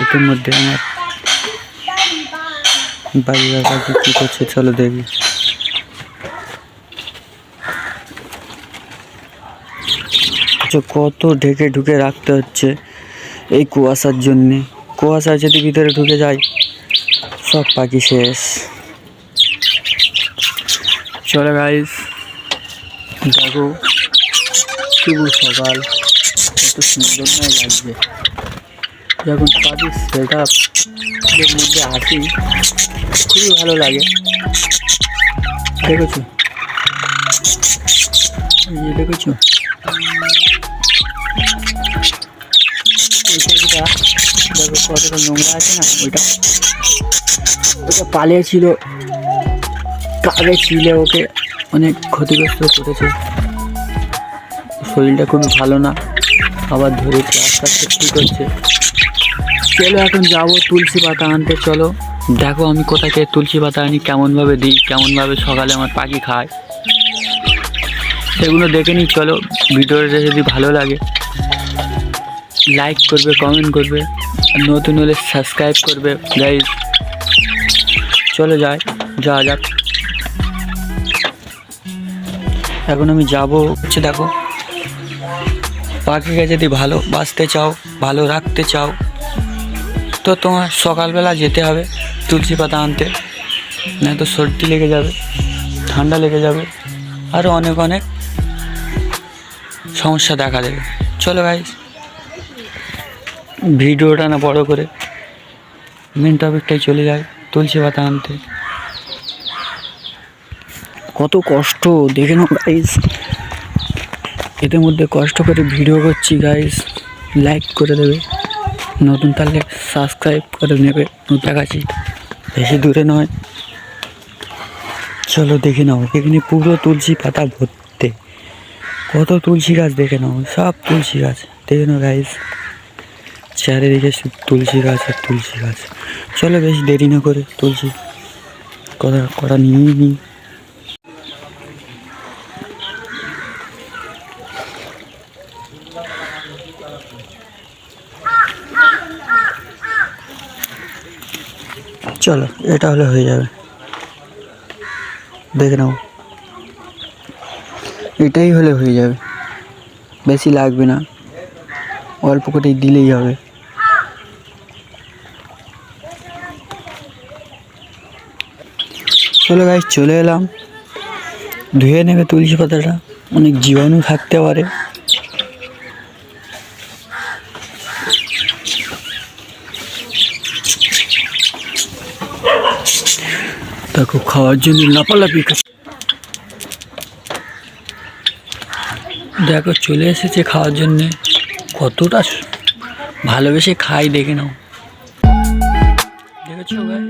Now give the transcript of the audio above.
এটার মধ্যে আমার বাড়ির কাছে কী করছে চলো দেখি। আচ্ছা, কত ঢেকে ঢুকে রাখতে হচ্ছে এই কুয়াশার জন্যে? কুয়াশা যদি ভিতরে ঢুকে যায় সব পাখি শেষ। চলো গাইস দেখো শুভ সকাল। কত সুন্দর লাগছে। যখন পাখি সেট আপের মধ্যে আসি। খুবই ভালো লাগে। দেখেছ? এই দেখেছ? দেখো কতটা নোংরা আছে না, ওইটা। ওটা পালিয়েছিল কাকে ছিলে ওকে অনেক ক্ষতিগ্রস্ত করেছে। শরীরটা খুবই ভালো না, আবার ধরে আস্তে আস্তে ঠিক হচ্ছে চলো এখন যাব তুলসী পাতা আনতে, চলো। দেখো আমি কোথা থেকে তুলসী পাতা আনি, কেমনভাবে দিই, কেমনভাবে সকালে আমার পাখি খায়। সেগুলো দেখে নিই, চলো। ভিডিওটা যদি ভালো লাগে লাইক করবে কমেন্ট করবে নতুন হলে সাবস্ক্রাইব করবে গাইজ চলো যাই, যাওয়া যাক। এখন আমি যাব, হচ্ছে দেখো, পাখিকে যদি ভালো বাঁচতে চাও, ভালো রাখতে চাও তো তোমার সকালবেলা যেতে হবে, তুলসী পাতা আনতে। না তো সর্দি লেগে যাবে, ঠান্ডা লেগে যাবে আরও অনেক অনেক সমস্যা দেখা দেবে। চলো গাইজ ভিডিওটা না বড় করে মেন টপিকটাই চলে যায় তুলসী পাতা আনতে। কত কষ্ট, দেখে নাও গাইজ এদের মধ্যে কষ্ট করে ভিডিও করছি গাইজ লাইক করে দেবে। নতুন তাহলে সাবস্ক্রাইব করে নেবে দেখাচ্ছি বেশি দূরে নয়। চলো দেখে নাও, এখানে পুরো তুলসী পাতা ভর্তি। কত তুলসী গাছ দেখে নাও, সব তুলসী গাছ। দেখে নাও গাইজ চারিদিকে তুলসী গাছ আর তুলসী গাছ। চলো বেশি দেরি না করে তুলসী কটা কটা নিয়েই নিই। চলো, এটা হলে হয়ে যাবে। দেখে নাও। এটাই হলে হয়ে যাবে। বেশি লাগবে না। অল্প করে দিলেই হবে। চলো গাই চলে এলাম। ধুয়ে নেবে তুলসী পাতাটা। অনেক জীবাণু থাকতে পারে। দেখো, খাওয়ার জন্য লাপালাপি। দেখো, চলে এসেছে খাওয়ার জন্যে। কতটা ভালোবেসে খাই, দেখে নাও। দেখেছ ভাই